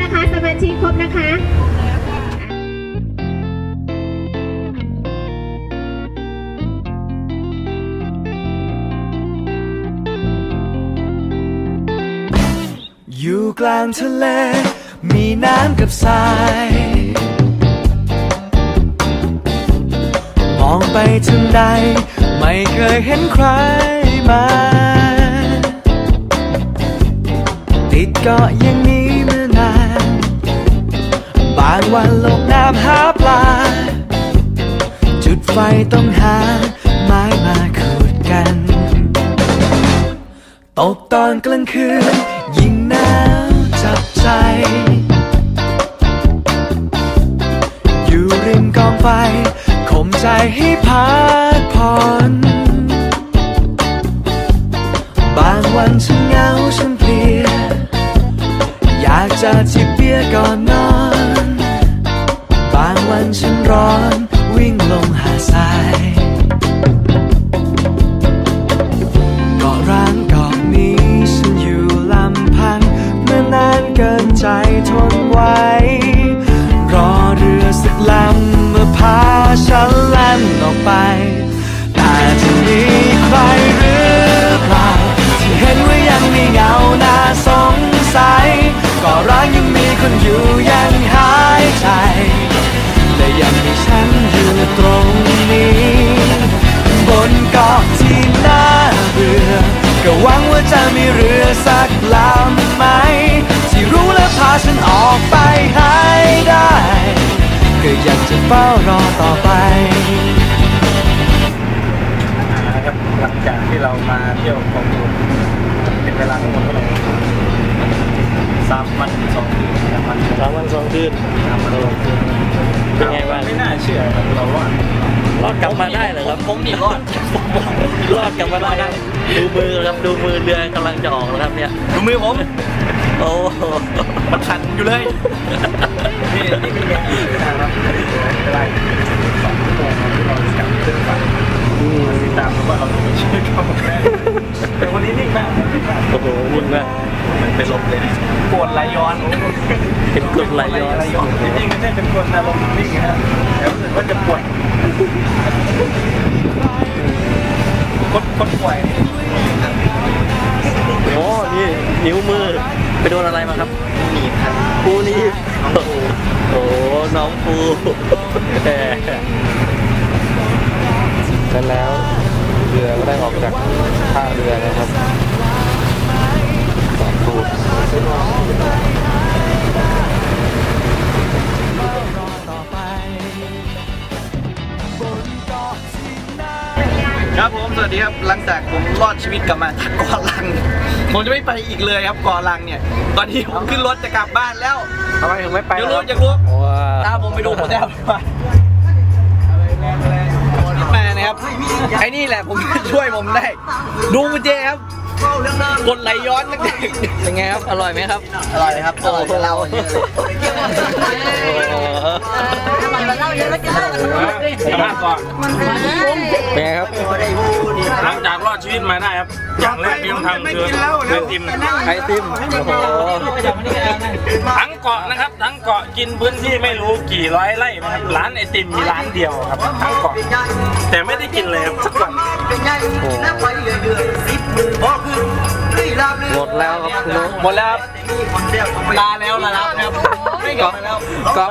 นะคะ สมาชิกครบนะคะอยู่กลางทะเล มีน้ำกับทราย มองไปทางใด ไม่เคยเห็นใครมา ติดเกาะอย่างนี้มานาน บางวันลงน้ำหาปลา จุดไฟต้องหา ไม้มาขูดกัน ตกตอนกลางคืน ยิ่งหนาวจับใจ อยู่ริมกองไฟข่มใจให้พักผ่อนบางวันฉันเหงาฉันเพลียอยากจะจิบเบียร์ก่อนน ร้อนวิ่งลงหาทรายเกาะร้างเกาะนี้ฉันอยู่ลำพัง เมื่อนานเกินใจทนไว้ รอเรือสักลำมาพาฉันแล่นออกไป แต่จะมีใครหรือเปล่าที่เห็นว่ายังมีเงาน่าสงสัยเก็ร้างยังมีคนอยู่ยัง จะมีเรือสักลำไหม ที่รู้และพาฉันออกไปให้ได้ ก็อยากจะเฝ้ารอต่อไปนะครับหลังจากที่เรามาเที่ยวของดูเป็นเวลาทั้งหมดเท่าไหร่สามวันสองคืนสามวันสามวันสองคืนสามวันสองคืนเป็นไงบ้างไม่น่าเชื่อเราว่า รอดกลับมาได้เหรอครับผมนี่รอดรอดกลับมาได้ครับดูมือครับดูมือเรือกำลังจะออกแล้วครับเนี่ยดูมือผมโอ้โหมันขันอยู่เลยนี่นี่มีแรงอีกนะครับไม่ได้สองชั่วโมงครับที่เราจะกลับขึ้นฝั่งติดตามดูว่าเราจะมีชีวิตเข้ามาแน่แต่วันนี้นิ่ งมากนิ่งมากโอ้โหนิ่งมากมันเป็นลมเลยปวดไหลย้อนโอ้โหเป็นกดไหลย้อนไหลย้อนจริงๆไม่ใช่เป็นคนอารมณ์นิ่งนะฮะแต่รู้สึกว่าจะปวดคนคนป่วยโอ้นี่นิ้วมือไปโดนอะไรมาครับหนีบครับปูนี่โอ้โหน้องปูแหมเสร็จแล้วเรือก็ได้ออกจากท่าเรือนะครับสองตูด ครับผมสวัสดีครับหลังจากผมรอดชีวิตกลับมาจากเกาะลัง ผมจะไม่ไปอีกเลยครับเกาะลังเนี่ย ตอนนี้ผมขึ้นรถจะกลับบ้านแล้วทำไมถึงไม่ไปเดี๋ยวรู้จะรู้ว้าตามผมไปดูผมจะเอาไปมานะครับไอ้นี่แหละผมช่วยผมได้ ดูกุญแจครับ กดไหลย้อนตั้งแต่เป็นไงครับ อร่อยไหมครับ อร่อยครับอร่อยกว่าเราเยอะเลยโอ้โหสภาพก่อนเป็นไงครับหลังจากรอดชีวิตมาได้ครับอย่างแรกที่ต้องทำคือไอติมไอติมโอ้โหทั้งเกาะนะครับ ทั้งเกาะกินพื้นที่ไม่รู้กี่ร้อยไร่นะครับร้านไอติมมีร้านเดียวครับ ทั้งเกาะแต่ไม่ได้กินเลยครับสักวันหม ดแล้วครับคุณนุ๊กหมดแล้วครับลาแล้วลาแล้วครับไม่กลับมาแล้วกอ